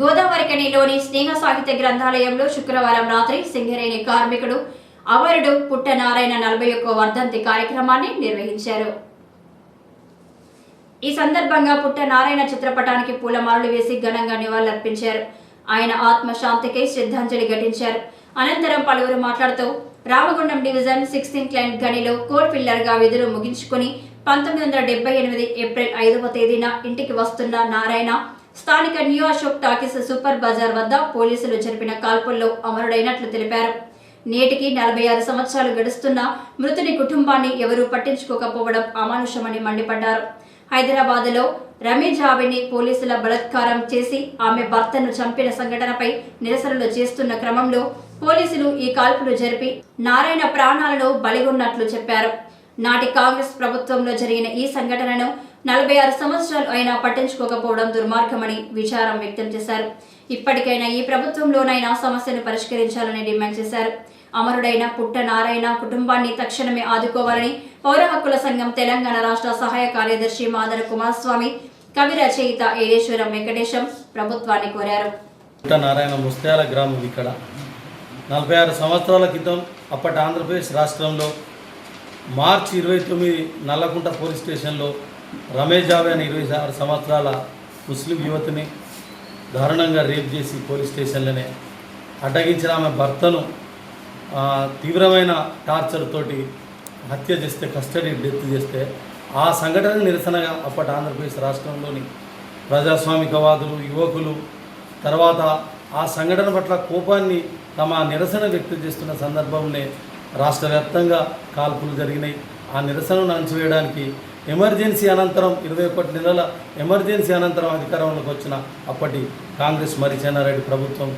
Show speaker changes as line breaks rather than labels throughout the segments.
గోదావరికనిలోని స్నేహ సాహిత్య గ్రంథాలయంలో శుక్రవారం రాత్రి సింగరేణి కార్మికుడు అమరుడు పుట్టనారాయణ నలభై ఒక్క వర్ధంతి కార్యక్రమాన్ని నిర్వహించారు. ఈ సందర్భంగా పుట్టనారాయణ చిత్రపటానికి పూలమాలలు వేసి ఘనంగా నివాళులర్పించారు. ఆయన ఆత్మశాంతికి శ్రద్ధాంజలి ఘటించారు. అనంతరం పలువురు మాట్లాడుతూ రామగుండం డివిజన్ సిక్స్టీన్ క్లైన్ గనిలో కోర్ పిల్లర్గా విధులు ముగించుకుని పంతొమ్మిది వందల డెబ్బై ఎనిమిది ఏప్రిల్ ఐదవ తేదీన ఇంటికి వస్తున్న నారాయణ స్థానిక new Ashok talkies super bazaar వద్ద పోలీసులు జరిపిన కాల్పుల్లో అమరుడైనట్లు తెలిపారు. నేటికి నలభై ఆరు సంవత్సరాలు గడుస్తున్న మృతుని కుటుంబాన్ని ఎవరూ పట్టించుకోకపోవడం అమానుషమని మండిపడ్డారు. హైదరాబాద్లో రమీ జాబిని పోలీసుల బలత్కారం చేసి ఆమె భర్తను చంపిన సంఘటనపై నిరసనలు చేస్తున్న క్రమంలో పోలీసులు ఈ కాల్పులు జరిపి నారాయణ ప్రాణాలను బలిగొన్నట్లు చెప్పారు. నాటి కాంగ్రెస్ ప్రభుత్వంలో జరిగిన ఈ సంఘటనను నలభై ఆరు సంవత్సరాలు అయినా పట్టించుకోకపోవడం దుర్మార్గమని విచారం వ్యక్తం చేశారు. ఇప్పటికైనా ఈ ప్రభుత్వంలోనైనా సమస్యను పరిష్కరించాలని డిమాండ్ చేశారు. అమరుడైన పుట్ట నారాయణ కుటుంబాన్ని తక్షణమే ఆదుకోవాలని పౌర హక్కుల సంఘం తెలంగాణ రాష్ట్ర సహాయ కార్యదర్శి మాదర కుమారస్వామి కవి రచయిత ఏలేశ్వరం వెంకటేశం ప్రభుత్వాన్ని కోరారు.
పుట్ట నారాయణ ముస్త్యాల గ్రామం ఇక్కడ. నలభై ఆరు సంవత్సరాల క్రితం అప్పటి ఆంధ్రప్రదేశ్ రాష్ట్రంలో మార్చి ఇరవై తొమ్మిది నల్లకుంట పోలీస్ స్టేషన్లో రమేష్ జావే అనే ఇరవై ఆరు సంవత్సరాల ముస్లిం యువతిని దారుణంగా రేప్ చేసి పోలీస్ స్టేషన్లోనే అడ్డగించిన ఆమె భర్తను తీవ్రమైన టార్చర్ తోటి హత్య చేస్తే కస్టడీ డెత్ చేస్తే ఆ సంఘటన నిరసనగా అప్పటి ఆంధ్రప్రదేశ్ రాష్ట్రంలోని ప్రజాస్వామికవాదులు యువకులు తర్వాత ఆ సంఘటన పట్ల కోపాన్ని తమ నిరసన వ్యక్తం చేస్తున్న సందర్భంలో రాష్ట్ర వ్యాప్తంగా కాల్పులు జరిగినాయి. ఆ నిరసనను అణచివేయడానికి ఎమర్జెన్సీ అనంతరం ఇరవై ఒకటి నెలల ఎమర్జెన్సీ అనంతరం అధికారంలోకి వచ్చిన అప్పటి కాంగ్రెస్ మరిచేనారెడ్డి ప్రభుత్వం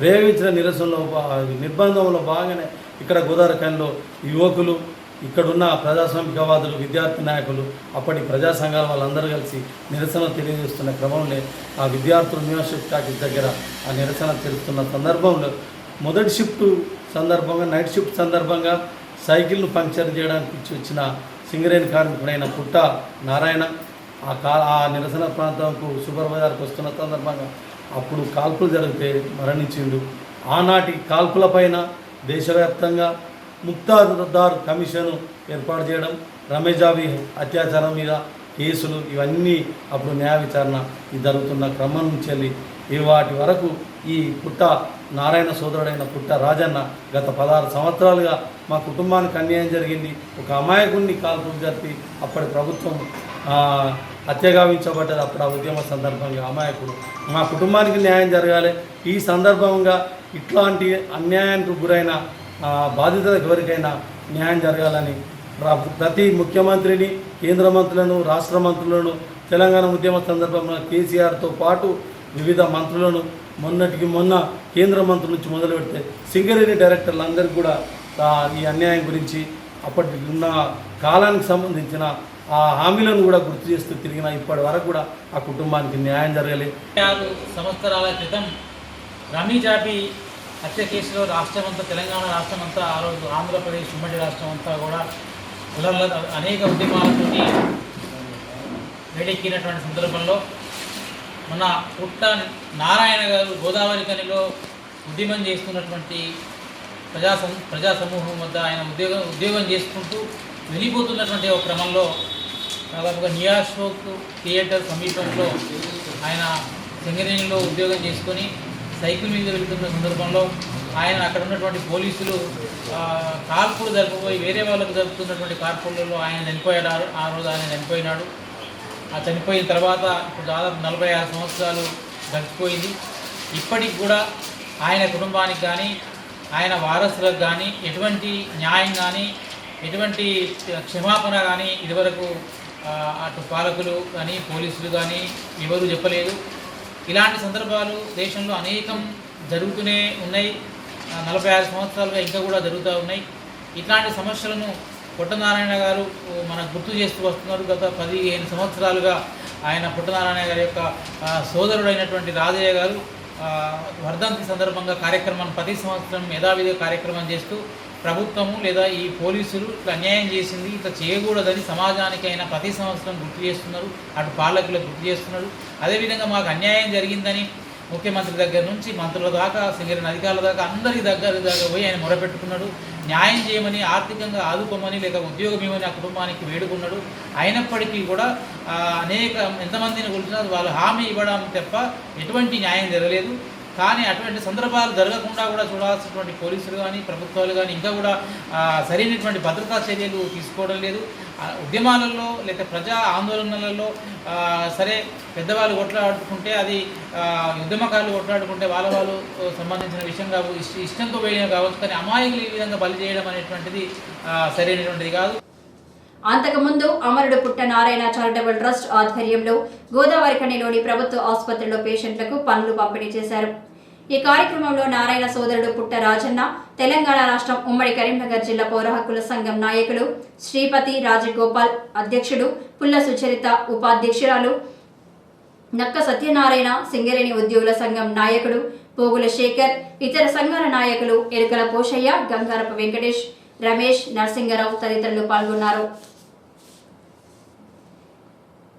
ప్రేమించిన నిరసనలో నిర్బంధంలో భాగంగానే ఇక్కడ గోదావరిఖంలో యువకులు ఇక్కడున్న ప్రజాస్వామికవాదులు విద్యార్థి నాయకులు అప్పటి ప్రజా సంఘాల వాళ్ళందరూ కలిసి నిరసన తెలియజేస్తున్న క్రమంలో ఆ విద్యార్థులు యూనివర్సిటీ టాకీస్ దగ్గర ఆ నిరసన తెలుస్తున్న సందర్భంలో మొదటి షిఫ్ట్ సందర్భంగా నైట్ షిఫ్ట్ సందర్భంగా సైకిల్ను పంక్చర్ చేయడానికి ఇచ్చి వచ్చిన సింగరేణి కార్మికుడైన పుట్ట నారాయణ ఆ కా ఆ నిరసన ప్రాంతంకు సూపర్ వస్తున్న సందర్భంగా అప్పుడు కాల్పులు జరిగితే మరణించిండు. ఆనాటి కాల్పులపైన దేశవ్యాప్తంగా ముక్తాదార్ కమిషన్ ఏర్పాటు చేయడం రమేజావి అత్యాచారం మీద కేసులు ఇవన్నీ అప్పుడు న్యాయ విచారణ జరుగుతున్న క్రమం నుంచి వెళ్ళి ఈ వాటి వరకు ఈ పుట్ట నారాయణ సోదరుడైన పుట్ట రాజన్న గత పదహారు సంవత్సరాలుగా మా కుటుంబానికి అన్యాయం జరిగింది. ఒక అమాయకుడిని కాల్పులు జరిపి అప్పటి ప్రభుత్వం హత్యగావించబడ్డది అప్పుడు ఆ ఉద్యమ సందర్భంగా అమాయకుడు. మా కుటుంబానికి న్యాయం జరగాలి. ఈ సందర్భంగా ఇట్లాంటి అన్యాయానికి గురైన ఆ, బాధితులకు ఎవరికైనా న్యాయం జరగాలని ప్ర- ప్రతి ముఖ్యమంత్రిని కేంద్ర మంత్రులను రాష్ట్ర మంత్రులను తెలంగాణ ఉద్యమ సందర్భంలో కేసీఆర్తో పాటు వివిధ మంత్రులను మొన్నటికి మొన్న కేంద్ర మంత్రుల నుంచి మొదలు పెడితే సింగరేణి డైరెక్టర్లందరికీ కూడా ఈ అన్యాయం గురించి అప్పటి ఉన్న కాలానికి సంబంధించిన ఆ హామీలను కూడా గుర్తు చేస్తూ తిరిగిన ఇప్పటి వరకు కూడా ఆ కుటుంబానికి న్యాయం జరగలేదు
సంవత్సరాల క్రితం రమీ జాబీ హత్య కేసులో రాష్ట్రం అంతా తెలంగాణ రాష్ట్రం అంతా ఆ రోజు ఆంధ్రప్రదేశ్ ఉమ్మడి రాష్ట్రం అంతా కూడా కులర్ల అనేక ఉద్యమాలతో వేడెక్కినటువంటి సందర్భంలో మన పుట్ట నారాయణ గారు గోదావరి కనిలో ఉద్యమం చేస్తున్నటువంటి ప్రజా సం- ప్రజా సమూహం వద్ద ఆయన ఉద్యోగం ఉద్యోగం చేసుకుంటూ వెళ్ళిపోతున్నటువంటి ఒక క్రమంలో దాదాపుగా నియాషోక్ థియేటర్ సమీపంలో ఆయన సింగరేణిలో ఉద్యోగం చేసుకొని సైకిల్ మీద వెళ్తున్న సందర్భంలో ఆయన అక్కడ ఉన్నటువంటి పోలీసులు ఆ, కాల్పులు జరపబోయి వేరే వాళ్ళకు జరుపుతున్నటువంటి కాల్పులలో ఆయన చనిపోయాడు. ఆ ఆ రోజు ఆయన చనిపోయినాడు. ఆ చనిపోయిన తర్వాత ఇప్పుడు దాదాపు నలభై ఆరు సంవత్సరాలు గడిచిపోయింది. ఇప్పటికి కూడా ఆయన కుటుంబానికి కానీ ఆయన వారసులకు కానీ ఎటువంటి న్యాయం కానీ ఎటువంటి క్షమాపణ కానీ ఇదివరకు అటు పాలకులు కానీ పోలీసులు కానీ ఎవరు చెప్పలేదు. ఇలాంటి సందర్భాలు దేశంలో అనేకం జరుగుతూనే ఉన్నాయి. నలభై ఆరు సంవత్సరాలుగా ఇంకా కూడా జరుగుతూ ఉన్నాయి. ఇట్లాంటి సమస్యలను పుట్టనారాయణ గారు మనకు గుర్తు చేస్తూ వస్తున్నారు. గత పదిహేను సంవత్సరాలుగా ఆయన పుట్టనారాయణ గారి యొక్క సోదరుడైనటువంటి రాజయ్య గారు వర్ధంతి సందర్భంగా కార్యక్రమాన్ని ప్రతి సంవత్సరం యథావిధి కార్యక్రమం చేస్తూ ప్రభుత్వము లేదా ఈ పోలీసులు ఇట్లా అన్యాయం చేసింది ఇట్లా చేయకూడదని సమాజానికైనా ప్రతి సంవత్సరం గుర్తు చేస్తున్నారు అటు పాలకులకు గుర్తు చేస్తున్నారు. అదేవిధంగా మాకు అన్యాయం జరిగిందని ముఖ్యమంత్రి దగ్గర నుంచి మంత్రుల దాకా సింగరేణి అధికారుల దాకా అందరి దగ్గర దగ్గర పోయి ఆయన మొరపెట్టుకున్నాడు. న్యాయం చేయమని ఆర్థికంగా ఆదుకోమని లేక ఉద్యోగం ఇవ్వమని ఆ కుటుంబానికి వేడుకున్నాడు. అయినప్పటికీ కూడా అనేక ఎంతమందిని కొలిచినా వాళ్ళు హామీ ఇవ్వడం తప్ప ఎటువంటి న్యాయం జరగలేదు. కానీ అటువంటి సందర్భాలు జరగకుండా కూడా చూడాల్సినటువంటి పోలీసులు కానీ ప్రభుత్వాలు కానీ ఇంకా కూడా సరైనటువంటి భద్రతా చర్యలు తీసుకోవడం లేదు. ఉద్యమాలలో లేక ప్రజా ఆందోళనలలో సరే పెద్దవాళ్ళు కొట్లాడుకుంటే అది ఉద్యమకారులు కొట్లాడుకుంటే వాళ్ళ వాళ్ళు సంబంధించిన విషయం కావచ్చు ఇష్టంతో వేయడం కావచ్చు కానీ అమాయకులు ఈ విధంగా బలి చేయడం అనేటువంటిది సరైనటువంటిది కాదు.
అంతకుముందు అమరుడు పుట్ట నారాయణ చారిటబుల్ ట్రస్ట్ ఆధ్వర్యంలో గోదావరి ఖనిలోని ప్రభుత్వ ఆసుపత్రిలో పేషెంట్లకు పనులు పంపిణీ చేశారు. ఈ కార్యక్రమంలో నారాయణ సోదరుడు పుట్ట రాజన్న తెలంగాణ రాష్ట్రం ఉమ్మడి కరీంనగర్ జిల్లా పౌర హక్కుల సంఘం నాయకులు శ్రీపతి రాజగోపాల్ అధ్యక్షుడు పుల్ల సుచరిత ఉపాధ్యక్షురాలు నక్క సత్యనారాయణ సింగరేణి ఉద్యోగుల సంఘం నాయకుడు పోగుల శేఖర్ ఇతర సంఘాల నాయకులు ఎరుకల పోషయ్య గంగారపు వెంకటేష్ రమేష్ నరసింగరావు తదితరులు పాల్గొన్నారు.